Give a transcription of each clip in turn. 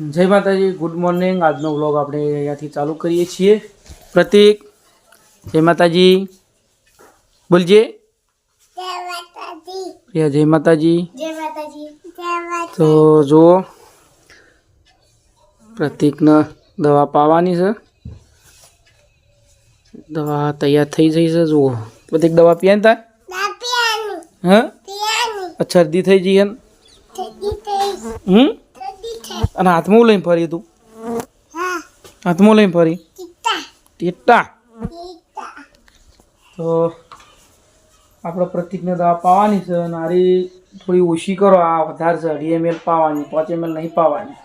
જય માતાજી good morning આજનો વ્લોગ આપણે અહીંયાથી ચાલુ કરીએ છીએ. પ્રતિક જય માતાજી. બોલજે. પ્રિયા જય માતાજી. જય માતાજી. જય માતાજી. તો જુઓ પ્રતિકને દવા પાવાની છે. દવા તૈયાર થઈ જઈ છે જુઓ. પ્રતિક દવા પીએ ને તાર? હા? શરદી થઈ જઈ ને? હમ? અને હાથમાં લઈને ફરી તું? હા. હાથમાં લઈને ફરી? ટીટા. ટેટા? તો આપણે પ્રતિકને દવા પાવાની છે અને આરી થોડી ઓછી કરો. આ વધારે છે અઢી એમએલ પાવાની પાંચ એમએલ નહીં પાવાની.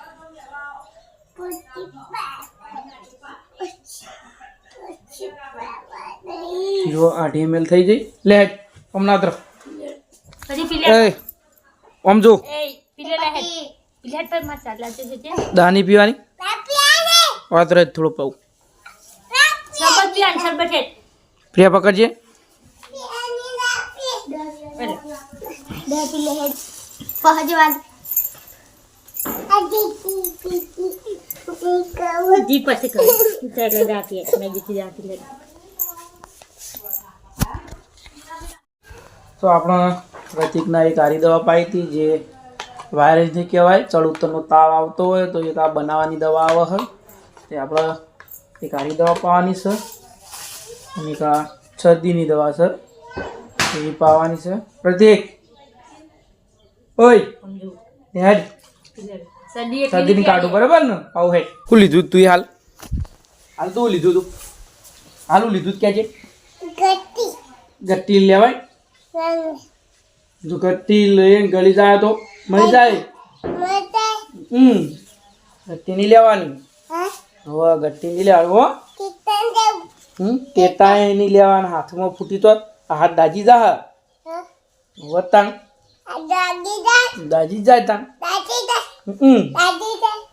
જો અઢી એમએલ થઈ જઈ લે હમણાં તરફ આમ જો. દાની પીવાની? ના વાત રહે થોડું પાઉં. પ્રિયા પકડજે. તો આપણે પ્રતિકના એક આરી દવા પાઈ હતી જે વાયરસની કહેવાય ચડ ઉત્તરનો તાવ આવતો હોય તો એક આ બનાવવાની દવા આવે છે. તે આપણે એક આરી દવા પાવાની છે અને એક આ શરદીની દવા છે. એ પાવાની છે. પ્રતિક ઓય હેડ. સદી શરદીની કાઢું બરાબર ને? આવું હેડ. શું લીધું તું હાલ? હાલ તું લીધું તું. હાલ હું લીધું ક્યાં છે. ગટ્ટી લેવાય. જો ગટ્ટી લઈને ગળી જાય તો? મળી જાય? હમ ગટ્ટીની લેવાની. હા હવે ગટ્ટી લેવાની હો. હમ ટેટાએ એની લેવાના હાથમાં ફૂટી તો આ હાથ દાજી જા હવે તાણ. દાજી જાય તાણ. હમ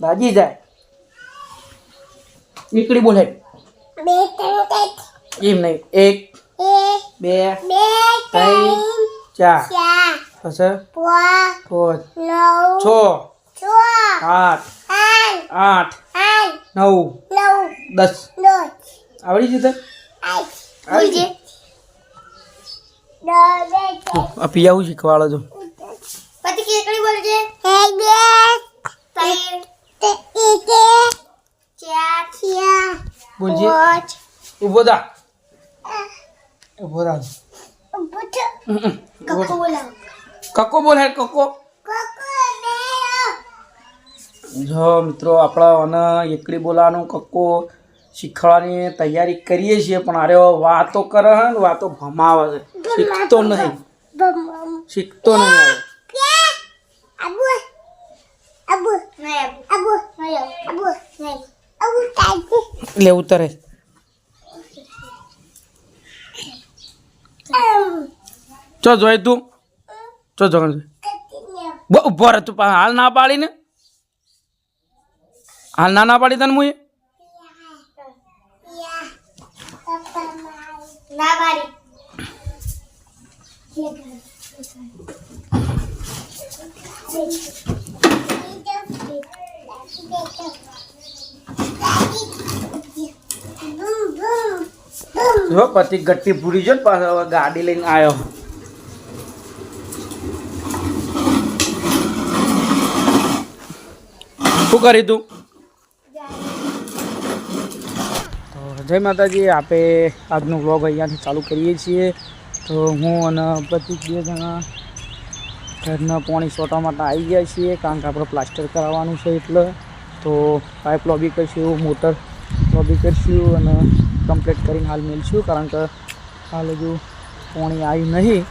દાજી જાય. એકડી બોલે એમ નહીં. એક બે ત્રણ ચાર. પછી? પાંચ છ છ આઠ આઠ આઠ આઠ નવ દસ. આવડી જશે આ પિયાવું શીખવાડો છો. પછી કેકડી બોલે છે? હે બે ત્રણ. તે એક ચાર. ચાર બોલજે ઊભો થા. ઊભો થા. ઊભો કક્કો થા. બોલાવ. કક્કો બોલ હેડ કક્કો. કક્કો જો મિત્રો આપણા અને એકડી બોલાવાનો કક્કો શીખવાની તૈયારી કરીએ છીએ પણ અરે વાતો કરે હે ને વાતો ભમાવે છે. શીખતો નહીં. શીખતો નહીં લે ઉતરે. ચો જોઈ તું. ચો જો Ketinya. ઊભો રહે તું પા- હાલ ના પાડી ને હાલ ના ના પાડી તને મુએ Ya. Apa mai? Nabari. Boom boom boom. જો પતિ ગટ્ટી ભૂરી જો ને પાછો હવે ગાડી લઈને આવ્યો શું કરી તું? તો જય માતાજી, આપે આજનો વ્લોગ અહીંયાથી ચાલુ કરીએ છીએ. તો હું અને પ્રતિક બે જણા ઘરના પાણી સોટા માટે આવી ગયા છીએ, કારણ કે આપણે પ્લાસ્ટર કરાવવાનું છે એટલે. તો પાઇપ લોબી કરશું મોટર લોબી કરશું અને કમ્પ્લીટ કરીને હાલ મેળશું, કારણ કે હાલ હજુ પાણી આવ્યું નહીં.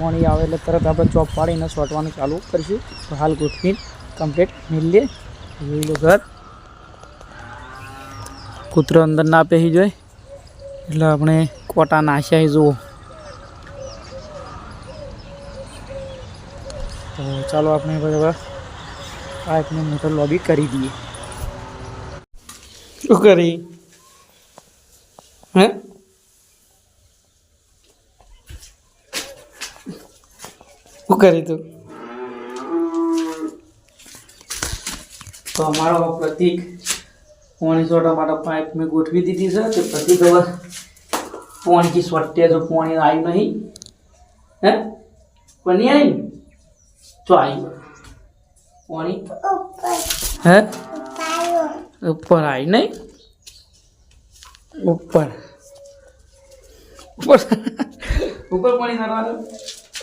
પાણી આવે એટલે તરત આપણે ચોપ પાડીને સોટવાનું ચાલુ કરીશું. તો હાલ ગોઠવીને કમ્પ્લીટ મેળીએ. જોઈ ઘર. કૂતરો અંદર ના પહેરી જોઈ એટલે આપણે કોટા નાશ્યા જુઓ. તો ચાલો આપણે આ એકને મોટર લોબી કરી દઈએ. શું કરી? હે? શું કરી તું? તો અમારો પ્રતિક પોણી સોટા માટે પાઇપ મેં ગોઠવી દીધી છે તે પ્રતિક હવે પોણીથી સોટ્યા જો પોણી આવ્યું નહીં. હે? પણ નહીં આવ્યું જો આવ્યું પોણી હે? ઉપર આવી નહીં? ઉપર. ઉપર. ઉપર પાણી નાખવાનું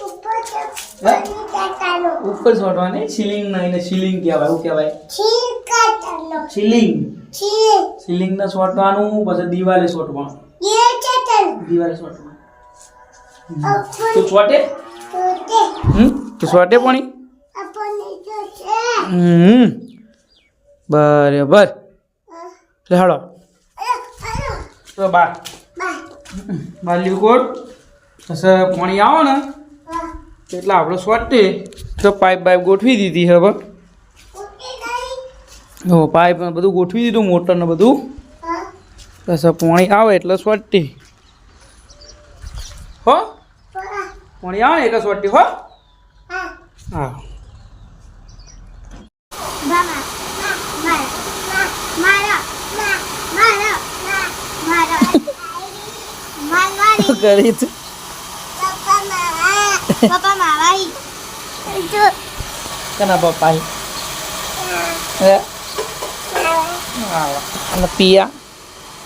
ઉપર તો હે? પાણી કાઢાનો ઉપર છોડવાની સીલિંગ ના ને સીલિંગ કહેવાય શું કહેવાય? સીલિંગ સીલિંગ ને છોડવાનું પછી દિવાલે છોડવાનું દિવાલે છોડવાનું તું છોટે હમ? તું છોટે પાણી? હમ. બરાબર. હાડો તો બા. બાર કોટ પછી પાણી આવો ને. એટલે આપણે છોટે તો પાઇપ બાઇપ ગોઠવી દીધી હવે હો પાઇપ બધું ગોઠવી દીધું મોટર ને બધું બસ પાણી આવે એટલે સ્વટી હો પાણી આવે એટલે સ્વટી હો હા કરી મારા જો કના પપ્પા હે આવા. અને પિયા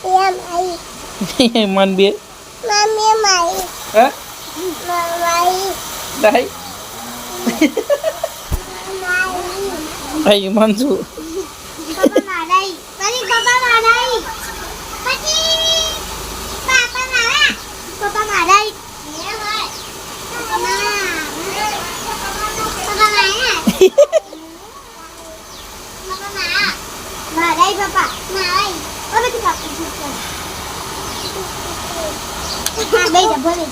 પિયા મારી મન બે મમ્મી મારી હે મારી દાઈ મારાઈ પપ્પા મારાઈ ઓ બેટી પાપા હા બે જા બોલે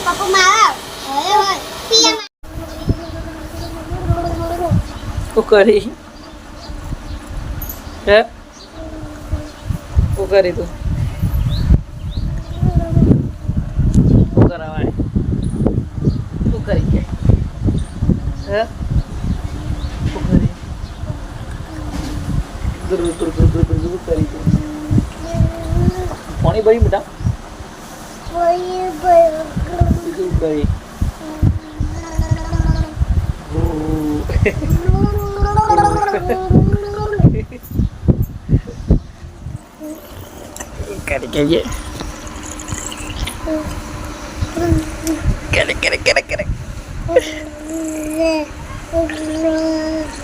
પપ્પા મારા ઓય ઓય પિયા શું કરી હે શું કરી તું શું કરાવાય શું કરી કે હે શું કરી ગુરુ ગુરુ ગુરુ ગુરુ ગુરુ ગુરુ કરી તું પાણી ભરી બેટા બોય બોય શું કરી કરી કહીએ કરે કરે કરે Allah.